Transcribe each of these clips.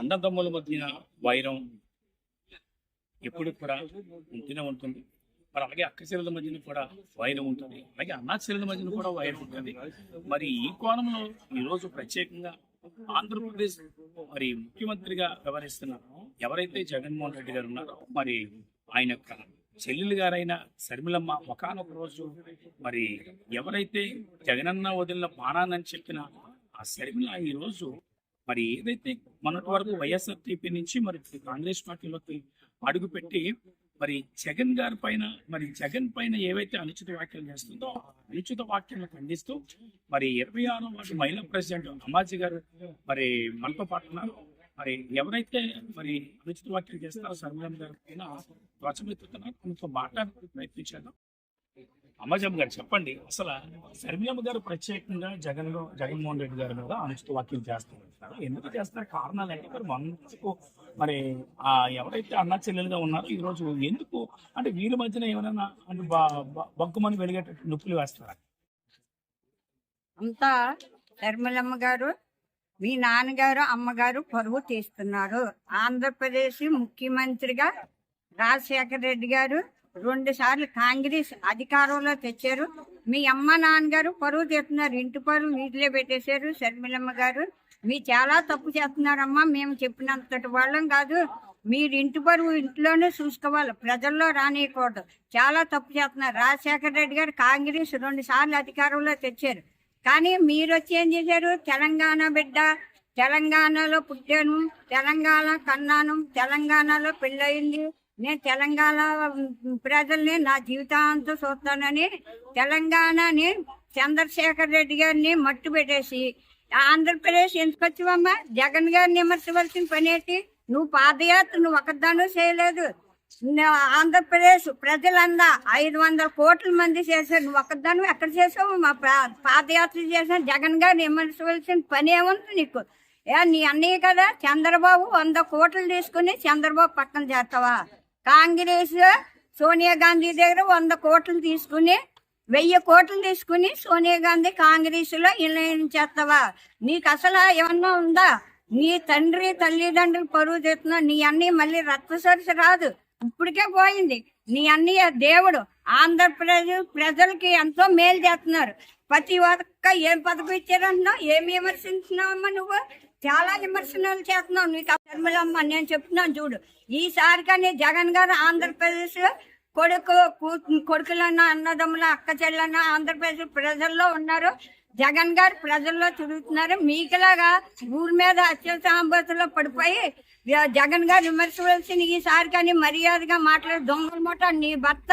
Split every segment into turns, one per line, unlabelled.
అన్నదమ్ముల మధ్య వైరం ఎప్పుడు కూడా ఉంటూనే ఉంటుంది. మరి అలాగే అక్క చెల్లెల మధ్యన కూడా వైరం ఉంటుంది. అలాగే అన్నా చెల్లెల మధ్యన కూడా వైరం ఉంటుంది. మరి ఈ కోణంలో ఈరోజు ప్రత్యేకంగా ఆంధ్రప్రదేశ్ మరి ముఖ్యమంత్రిగా వ్యవహరిస్తున్న ఎవరైతే జగన్మోహన్ రెడ్డి గారు ఉన్నారో మరి ఆయన యొక్క చెల్లెలు గారైన శర్మిలమ్మ ఒకనొక రోజు మరి ఎవరైతే జగనన్న వదిలిన బాణానని చెప్పిన ఆ శర్మిల ఈ రోజు మరి ఏదైతే మొన్నటి వరకు వైఎస్ఆర్టీపీ నుంచి మరి కాంగ్రెస్ పార్టీలోకి అడుగుపెట్టి మరి జగన్ గారి పైన మరి జగన్ పైన ఏవైతే అనుచిత వ్యాఖ్యలు చేస్తుందో అనుచిత వ్యాఖ్యలను ఖండిస్తూ మరి ఇరవై ఆరో వాటి మహిళా ప్రెసిడెంట్ అమ్మాజీ గారు మరి మనతో పాటు ఉన్నారు. మరి ఎవరైతే మరి అనుచిత వ్యాఖ్యలు చేస్తారో సర్వలం గారి పైన ధ్వజమెత్తుతున్నారు. కొంత మాట్లాడడానికి ప్రయత్నించారు అమ్మజమ్మ గారు చెప్పండి. అసలు శర్మిలమ్మ గారు ప్రత్యేకంగా జగన్ జగన్మోహన్ రెడ్డి గారి మీద అనుచిత వ్యాఖ్యలు చేస్తున్నారు. ఎందుకు చేస్తున్నారు? కారణాలు అంటే మరి మనకు మరి ఆ ఎవరైతే అన్న చెల్లెలుగా ఉన్నారో ఈ రోజు ఎందుకు? అంటే వీరి మధ్యన ఏమైనా అంటే బగ్గుమని వెలిగేటట్టు నొప్పులు వేస్తారా?
అంతా శర్మిలమ్మ గారు మీ నాన్నగారు అమ్మగారు పరువు తీస్తున్నారు. ఆంధ్రప్రదేశ్ ముఖ్యమంత్రిగా రాజశేఖర రెడ్డి గారు రెండు సార్లు కాంగ్రెస్ అధికారంలో తెచ్చారు. మీ అమ్మ నాన్నగారు పరువు తీస్తున్నారు. ఇంటి పరువు నీటిలో పెట్టేశారు శర్మిలమ్మ గారు. మీ చాలా తప్పు చేస్తున్నారమ్మా. మేము చెప్పినంతటి వాళ్ళం కాదు. మీరు ఇంటి పరువు ఇంట్లోనే చూసుకోవాలి. ప్రజల్లో రానియకూడదు. చాలా తప్పు చేస్తున్నారు. రాజశేఖర రెడ్డి గారు కాంగ్రెస్ రెండు సార్లు అధికారంలో తెచ్చారు. కానీ మీరు వచ్చి ఏం చేశారు? తెలంగాణ బిడ్డ తెలంగాణలో పుట్టాను తెలంగాణ కన్నాను తెలంగాణలో పెళ్ళయింది నేను తెలంగాణ ప్రజల్ని నా జీవితాంతం చూస్తానని తెలంగాణని చంద్రశేఖర్ రెడ్డి గారిని మట్టు పెట్టేసి ఆంధ్రప్రదేశ్ ఎందుకు జగన్ గారిని విమర్శవలసిన పని ఏంటి? నువ్వు పాదయాత్ర నువ్వు ఒకదాను చేయలేదు. ఆంధ్రప్రదేశ్ ప్రజలందా ఐదు వందల కోట్ల మంది చేశారు. నువ్వు ఒక్కదాను ఎక్కడ చేసావు మా పాదయాత్ర చేసిన జగన్ గారిని విమర్శవలసిన పని ఏముంది నీకు? ఏ నీ అన్నయ్య కదా చంద్రబాబు వంద కోట్లు తీసుకుని చంద్రబాబు పక్కన చేస్తావా? కాంగ్రెస్ సోనియా గాంధీ దగ్గర వంద కోట్లు తీసుకుని వెయ్యి కోట్లు తీసుకుని సోనియా గాంధీ కాంగ్రెస్లో చేస్తావా? నీకు అసలు ఏమన్నా ఉందా? నీ తండ్రి తల్లిదండ్రులు పరువు తీస్తున్నావు నీ అన్ని మళ్ళీ రక్తసరిసి రాదు. ఇప్పటికే పోయింది. నీ అన్నయ్య దేవుడు ఆంధ్రప్రదేశ్ ప్రజలకి ఎంతో మేలు చేస్తున్నారు. ప్రతి ఒక్క ఏం పథకం ఇచ్చారంటున్నావు? ఏమి విమర్శించినావమ్మా నువ్వు? చాలా విమర్శనాలు చేస్తున్నావు. నీకు నిర్మలమ్మ నేను చెప్తున్నాను చూడు. ఈసారి కానీ జగన్ గారు ఆంధ్రప్రదేశ్ కొడుకు కొడుకులన్న అన్నదమ్ముల అక్క చెల్లెన్న ఆంధ్రప్రదేశ్ ప్రజల్లో ఉన్నారు. జగన్ గారు ప్రజల్లో తిరుగుతున్నారు. మీకులాగా ఊరి మీద అత్యవసరంలో పడిపోయి జగన్ గారు విమర్శవలసిన ఈసారి కానీ మర్యాదగా మాట్లాడే దొంగల మూట నీ భర్త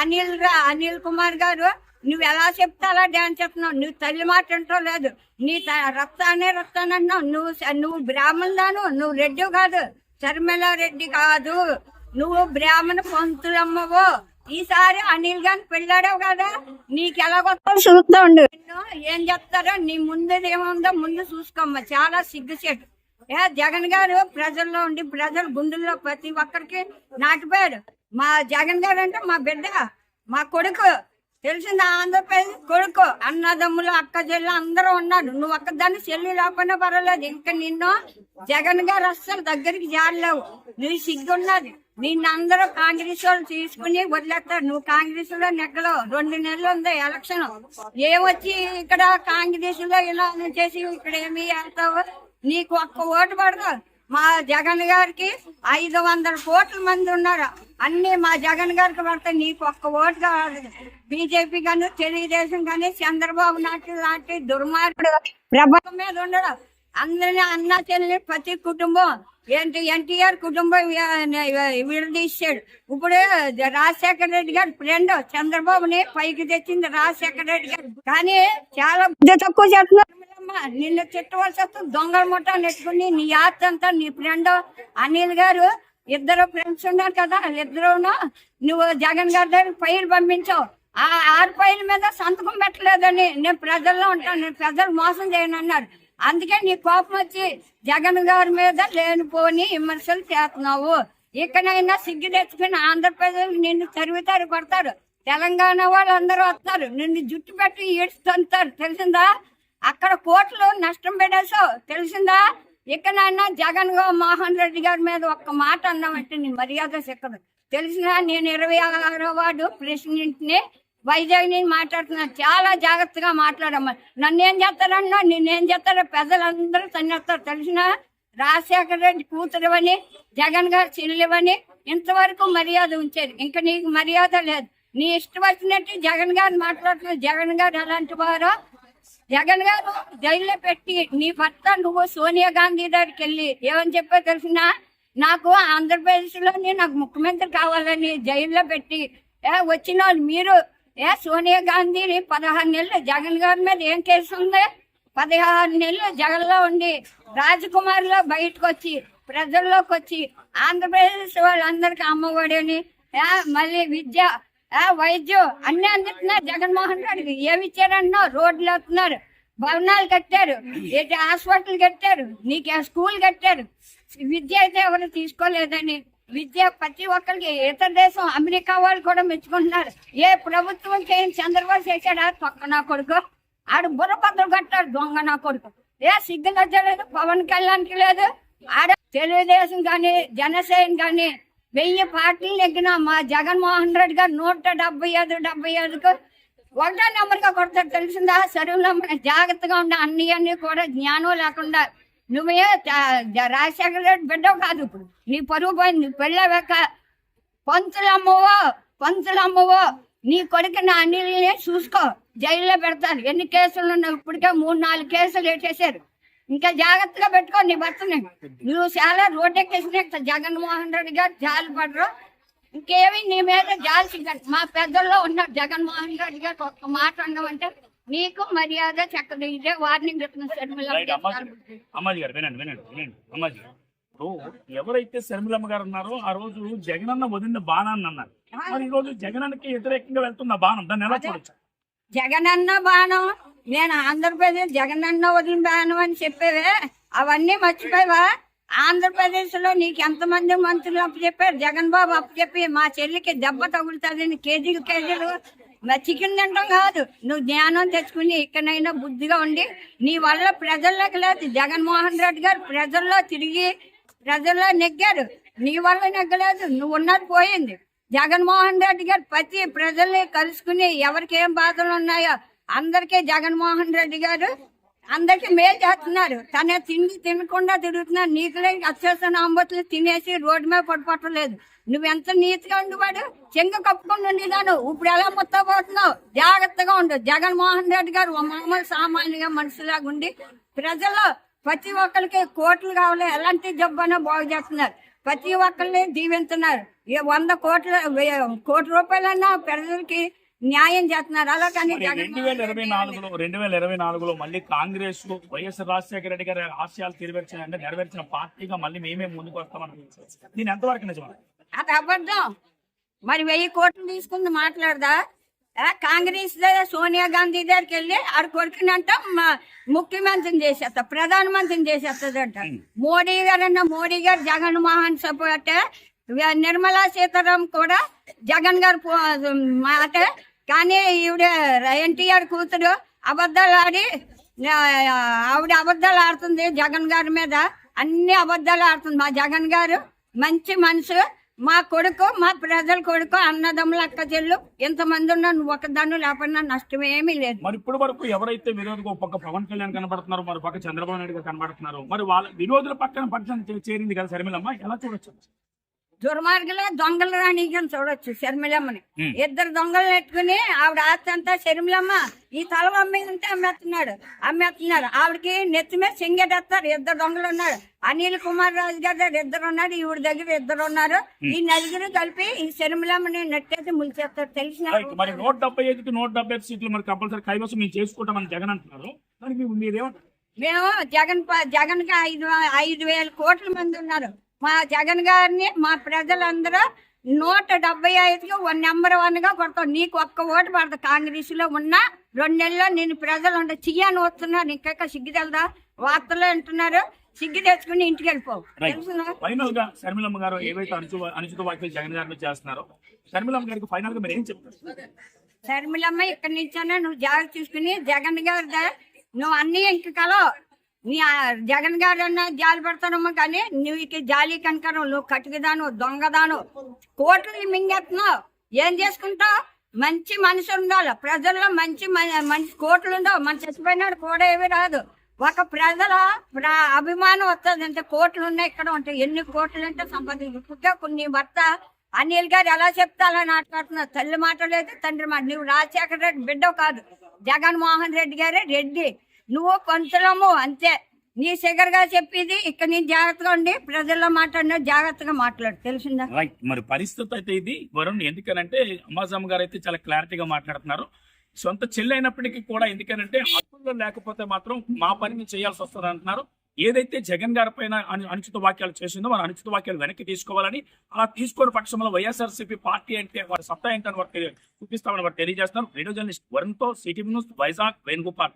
అనిల్ రా- అనిల్ కుమార్ గారు నువ్వు ఎలా చెప్తే అలా డాన్స్ చెప్తున్నావు. నువ్వు తల్లి మాట అంటో లేదు. నీ త- రక్తానే రక్తానంటున్నావు నువ్వు నువ్వు బ్రాహ్మణుదాను నువ్వు రెడ్డి కాదు. శర్మిల రెడ్డి కాదు. నువ్వు బ్రాహ్మణ పంతులమ్మవు. ఈసారి అనిల్ గాని పెళ్ళాడావు కదా? నీకు ఎలా కొత్త చూస్తా ఉండు. ఏం చెప్తారో నీ ముందు ఏముందో ముందు చూసుకోమ్మా. చాలా సిగ్గుచేటు. ఏ జగన్ గారు ప్రజల్లో ఉండి ప్రజల గుండెల్లో ప్రతి ఒక్కరికి నాటిపోయాడు మా జగన్ గారు అంటే మా బిడ్డ మా కొడుకు. తెలిసిందా? ఆంధ్రప్రదేశ్ కొడుకు అన్నదమ్ములు అక్క చెల్లు అందరూ ఉన్నారు. నువ్వు ఒక్కదాన్ని చెల్లి లేకుండా పర్వాలేదు. ఇంకా నిన్ను జగన్ గారు అస్సలు దగ్గరికి జారలేవు. నీ సిగ్గున్నది. నిన్ను అందరూ కాంగ్రెస్ వాళ్ళు తీసుకుని వదిలేస్తారు. నువ్వు కాంగ్రెస్లో నెగ్గలో రెండు నెలలు ఉంది ఎలక్షన్. ఏమొచ్చి ఇక్కడ కాంగ్రెస్లో ఇలా చేసి ఇక్కడ ఏమి వెళ్తావు నీకు ఒక్క ఓటు పడదు. మా జగన్ గారికి ఐదు వందల కోట్ల మంది ఉన్నారు. అన్ని మా జగన్ గారికి పడితే నీకు ఒక్క ఓటు కావాలి బీజేపీ కానీ తెలుగుదేశం కానీ చంద్రబాబు నాయుడు లాంటి దుర్మార్గుడు ప్రభుత్వం మీద ఉండడం. అందరినీ అన్న చెల్లి ప్రతి కుటుంబం ఏంటి ఎన్టీఆర్ కుటుంబం విడదీశాడు. ఇప్పుడు రాజశేఖర రెడ్డి గారు ఫ్రెండ్ చంద్రబాబుని పైకి తెచ్చింది రాజశేఖర రెడ్డి గారు. కానీ చాలా తక్కువ చేస్తున్నారు. నిన్ను తిట్టవలసి వస్తుంది దొంగల ముఠ నెట్టుకుని నీ ఆస్తి అంతా నీ ఫ్రెండ్ అనిల్ గారు. ఇద్దరు ఫ్రెండ్స్ ఉన్నారు కదా వాళ్ళిద్దరును నువ్వు జగన్ గారి దగ్గర ఫైల్ పంపించావు. ఆ ఆరు ఫైల్ మీద సంతకం పెట్టలేదని నేను ప్రజల్లో ఉంటాను నేను ప్రజలు మోసం చేయను అన్నారు. అందుకే నీ కోపం వచ్చి జగన్ గారి మీద లేనిపోని విమర్శలు చేస్తున్నావు. ఇక్కడైనా సిగ్గు తెచ్చుకుని ఆంధ్రప్రదేశ్ నిన్ను తరుగుతారు కొడతారు. తెలంగాణ వాళ్ళు అందరూ వస్తారు. నిన్ను జుట్టు పెట్టి ఏడుస్తుంటారు. తెలిసిందా? అక్కడ కోట్లు నష్టం పెట్టేసో తెలిసిందా? ఇక్కడైనా జగన్ గా- మోహన్ రెడ్డి గారి మీద ఒక్క మాట అన్నామంటే నీ మర్యాద సిక్కదు తెలిసినా నేను ఇరవై ఆరో వార్డు ప్రెసిడెంట్ని వైజాగ్ నుంచి మాట్లాడుతున్నాను చాలా జాగ్రత్తగా మాట్లాడమ్మా. నన్ను ఏం చేస్తారన్నా నిన్నేం చేస్తారో పెద్దలందరూ తన్నేస్తారు. తెలిసినా రాజశేఖర రెడ్డి కూతురువని జగన్ గారు చెల్లెవని ఇంతవరకు మర్యాద ఉంచారు ఇంకా నీకు మర్యాద లేదు. నీ ఇష్టం వచ్చినట్టు జగన్ గారు మాట్లాడుతున్నారు. జగన్ గారు ఎలాంటి వారో జగన్ గారు జైల్లో పెట్టి నీ భర్త నువ్వు సోనియా గాంధీ దగ్గరికి వెళ్ళి ఏమని చెప్పో తెలిసిన? నాకు ఆంధ్రప్రదేశ్లోని నాకు ముఖ్యమంత్రి కావాలని జైల్లో పెట్టి ఏ వచ్చిన వాళ్ళు మీరు ఏ సోనియా గాంధీని పదహారు నెలలు జగన్ గారి మీద ఏం కేసు ఉంది? పదహారు నెలలు జగన్లో ఉండి రాజకుమారిలో బయటకు వచ్చి ప్రజల్లోకి వచ్చి ఆంధ్రప్రదేశ్ వాళ్ళందరికీ అమ్మఒడని మళ్ళీ విద్య వైద్యం అన్ని అందుతున్నారు జగన్మోహన్ రెడ్డికి ఏమి ఇచ్చారన్నో రోడ్లు వేస్తున్నారు. భవనాలు కట్టారు. ఏంటి హాస్పిటల్ కట్టారు. నీకు స్కూల్ కట్టారు. విద్య అయితే ఎవరు తీసుకోలేదని. విద్య ప్రతి ఒక్కరికి ఇతర దేశం అమెరికా వాళ్ళు కూడా మెచ్చుకుంటున్నారు. ఏ ప్రభుత్వం చేయని చంద్రబాబు చేశాడా? పక్క నా కొడుకు. ఆడు బుర్రపత్రం కట్టాడు దొంగ నా కొడుకు. ఏ సిగ్గు లజ్జ లేదు పవన్ కళ్యాణ్కి లేదు. ఆడ తెలుగుదేశం కానీ జనసేన కానీ వెయ్యి పార్టీలు నెగ్గిన మా జగన్మోహన్ రెడ్డి గారు నూట డెబ్బై ఐదు డెబ్బై ఐదుకు ఒకటో నెంబర్గా కొడతారు. తెలిసిందా? సరువులో మన జాగ్రత్తగా ఉండే. అన్ని అన్ని కూడా జ్ఞానం లేకుండా నువ్వే రాజశేఖర రెడ్డి బిడ్డవు కాదు ఇప్పుడు. నీ పరువు పోయింది. పెళ్ళాక పంతులమ్మవో పంతులమ్మవో నీ కొడుకు నా అన్నిల్ని చూసుకో. జైల్లో పెడతారు. ఎన్ని కేసులు ఉన్నాయి ఇప్పటికే మూడు నాలుగు కేసులు వేసేసారు. ఇంకా జాగ్రత్తగా పెట్టుకో నీ భర్తని. నువ్వు చాలా రోడ్డెక్కేసిన జగన్మోహన్ రెడ్డి గారు జాలి పడరు. ఇంకేమి నీ మీద జాలి మా పెద్దల్లో ఉన్నారు జగన్మోహన్ రెడ్డి గారు ఒక్క మాట ఉండమంటే నీకు మర్యాద చక్కగా ఇదే వార్నింగ్
అమ్మాజీ గారు. వినండి వినండి వినండి అమ్మాజీ గారు. ఇప్పుడు ఎవరైతే శర్మిలమ్మ గారు ఉన్నారో ఆ రోజు జగనన్న వదిలిన బాణాన్ని అన్నారు. మరి ఈ రోజు జగనన్నకి వ్యతిరేకంగా వెళ్తున్న బాణం దాన్ని ఎలా చూడొచ్చు?
జగనన్న బాణం. నేను ఆంధ్రప్రదేశ్ జగనన్న వదిలిన బాణం అని చెప్పేవే అవన్నీ మర్చిపోయావా? ఆంధ్రప్రదేశ్లో నీకు ఎంతమంది మంత్రులు అప్పు చెప్పారు జగన్ బాబు అప్పు చెప్పి మా చెల్లికి దెబ్బ తగులుతుందని కేజీలు కేజీలు. చికెన్ తినడం కాదు. నువ్వు జ్ఞానం తెచ్చుకుని ఇక్కడైనా బుద్ధిగా ఉండి నీ వల్ల ప్రజల్లోకి లేదు. జగన్మోహన్ రెడ్డి గారు ప్రజల్లో తిరిగి ప్రజల్లో నెగ్గారు. నీ వల్ల నెగ్గలేదు. నువ్వు ఉన్నది పోయింది. జగన్మోహన్ రెడ్డి గారు ప్రతి ప్రజల్ని కలుసుకుని ఎవరికి ఏం బాధలు ఉన్నాయో అందరికీ జగన్మోహన్ రెడ్డి గారు అందరికి మేలు చేస్తున్నారు. తన తిండి తినకుండా తిరుగుతున్నారు నీకులే అత్యవసర అంబట్లు తినేసి రోడ్డు మీద పడిపోవట్లేదు. నువ్వెంత నీతిగా ఉండేవాడు? చెంగ కప్పుకొని ఉండేదాను ఇప్పుడు ఎలా ముత్తపోతున్నావు జాగ్రత్తగా ఉండు. జగన్మోహన్ రెడ్డి గారు మామూలు సామాన్యంగా మనుషులాగా ఉండి ప్రజల్లో ప్రతి ఒక్కరికి కోట్లు కావాలి. ఎలాంటి జబ్బైనా బాగు చేస్తున్నారు. ప్రతి ఒక్కరిని దీవిస్తున్నారు వంద కోట్ల కోటి రూపాయలన్నా ప్రజలకి న్యాయం చేస్తున్నారు. అలా కానీ
రెండు వేల ఇరవై నాలుగులో రెండు వేల ఇరవై నాలుగులో మళ్ళీ కాంగ్రెస్ వైఎస్ రాజశేఖర రెడ్డి గారి ఆశయాలు నెరవేర్చిన అంటే నెరవేర్చిన పార్టీగా మళ్ళీ మేమే ముందుకు వస్తామని దీని ఎంతవరకు నిజమా?
అది అబద్ధం. మరి వెయ్యి కోట్లు తీసుకుంది మాట్లాడదా? కాంగ్రెస్ సోనియా గాంధీ దగ్గరికి వెళ్ళి ఆడ కొడుకునంట ముఖ్యమంత్రిని చేసేస్తా ప్రధానమంత్రిని చేసేస్తుందంట మోడీ గారన్న మోడీ గారు జగన్మోహన్ సపోర్ట్ నిర్మలా సీతారాం కూడా జగన్ గారు పో- మాట. కానీ ఈవిడ ఎన్టీఆర్ కూతురు అబద్ధాలు ఆడి ఆవిడ అబద్ధాలు ఆడుతుంది జగన్ గారి మీద. అన్ని అబద్ధాలు ఆడుతుంది. మా జగన్ గారు మంచి మనసు. మా కొడుకు మా ప్రజల కొడుకు అన్నదమ్ముల అక్క చెల్లు ఎంతమంది ఉన్నా నువ్వు ఒకదాన్ని లేకపోయినా నష్టం ఏమీ లేదు.
మరి ఇప్పటి వరకు ఎవరైతే విరోధులు ఒక పక్క పవన్ కళ్యాణ్ కనబడుతున్నారు మరి పక్క చంద్రబాబు నాయుడు గారు కనబడుతున్నారు మరి వాళ్ళ విరోధుల పక్కన పక్షం చేరింది కదా శర్మిలమ్మ. ఎలా చూడొచ్చు?
దుర్మార్గులే దొంగలు రాణికని చూడొచ్చు శర్మిలమ్మని. ఇద్దరు దొంగలు పెట్టుకుని ఆవిడ ఆస్తి అంతా శర్మిలమ్మ ఈ తల అమ్మేదంటే అమ్మేస్తున్నాడు. అమ్మేస్తున్నారు. ఆవిడకి నెత్తి మీద సింగెట్టేస్తారు ఇద్దరు దొంగలు ఉన్నారు. అనిల్ కుమార్ రాజు గారి దగ్గర ఇద్దరు ఉన్నారు. ఈవిడ దగ్గర ఇద్దరు ఉన్నారు. ఈ నలుగురు కలిపి ఈ శర్మిలమ్మని నెట్టేసి ములిచేస్తారు తెలిసిన
మరి నూట డెబ్బై ఐదుకి నూట డెబ్బై ఐదు సీట్లు మరి కంపల్సరీ కైవసం మేము చేసుకుంటామని జగన్ అంటున్నారు. మీరేమంటారు
మేము జగన్ జగన్కి ఐదు ఐదు వేల కోట్ల మంది ఉన్నారు. మా జగన్ గారిని మా ప్రజలందరూ నూట డెబ్బై ఐదుకి వన్ నెంబర్ వన్గా కొడతాం. నీకు ఒక్క ఓటు పడదు. కాంగ్రెస్లో ఉన్న రెండు నెలల్లో నేను ప్రజలు ఉండ చియ్యాని వస్తున్నారు. ఇంకా సిగ్గు తెలదా? వార్తలు అంటున్నారు. సిగ్గు తెచ్చుకుని ఇంటికి వెళ్ళిపోవు
ఫైనల్గా శర్మిలమ్మ గారు ఏవైతే అనుచు అనుచిత వ్యాఖ్యలు జగన్ గారిని చేస్తున్నారో శర్మిలమ్మ గారికి ఫైనల్గా మీరు ఏం చెప్తారు?
శర్మిలమ్మ ఇక్కడి నుంచైనా నువ్వు జాగ్రత్త చూసుకుని జగన్ గారి నువ్వు అన్ని ఇంక కలవు. నీ జగన్ గారు అన్న జాలి పెడతానమ్మా కానీ నువ్వు జాలి కనకరం నువ్వు కట్టుకుదాను దొంగదాను కోట్లు మింగేస్తున్నావు. ఏం చేసుకుంటావు? మంచి మనిషి ఉండాలి. ప్రజల్లో మంచి మ- మంచి కోట్లు ఉండవు. మన చచ్చిపోయినాడు కూడా ఏమి రాదు. ఒక ప్రజల ప్ర- అభిమానం వస్తుంది. అంటే కోట్లు ఉన్నాయి ఇక్కడ ఉంటాయి ఎన్ని కోట్లు అంటే సంపాదించుకుంటే కొన్ని భర్త అనిల్ గారు ఎలా చెప్తారని ఆటలాడుతున్నారు తల్లి మాట లేదు తండ్రి మాట. నువ్వు రాజశేఖర రెడ్డి బిడ్డ కాదు. జగన్మోహన్ రెడ్డి గారే రెడ్డి. నువ్వు పంచడము అంతే. నీ శేఖర్ గారు చెప్పేది ఇక్కడ నీ జాగ్రత్తగా ఉండి ప్రజల్లో మాట్లాడిన జాగ్రత్తగా మాట్లాడు. తెలిసిందా?
రైట్ మరి పరిస్థితి అయితే ఇది. వరుణ్ ఎందుకనంటే అమ్మాజమ్మ గారు అయితే చాలా క్లారిటీగా మాట్లాడుతున్నారు. సొంత చెల్లి అయినప్పటికీ కూడా ఎందుకనంటే హక్కుల్లో లేకపోతే మాత్రం మా పనిని చేయాల్సి వస్తుంది అంటున్నారు. ఏదైతే జగన్ గారి పైన అను- అనుచిత వాక్యాలు చేసిందో మన అనుచిత వాక్యాలు వెనక్కి తీసుకోవాలని అలా తీసుకోని పక్షంలో వైఎస్ఆర్సీపీ పార్టీ అంటే వారి సత్తా ఏంటని వారికి చూపిస్తామని వారు తెలియజేస్తున్నారు. రేడియో జర్నలిస్ట్ వరుణ్తో సిటీ న్యూస్ వైజాగ్ వేణుగోపాల్.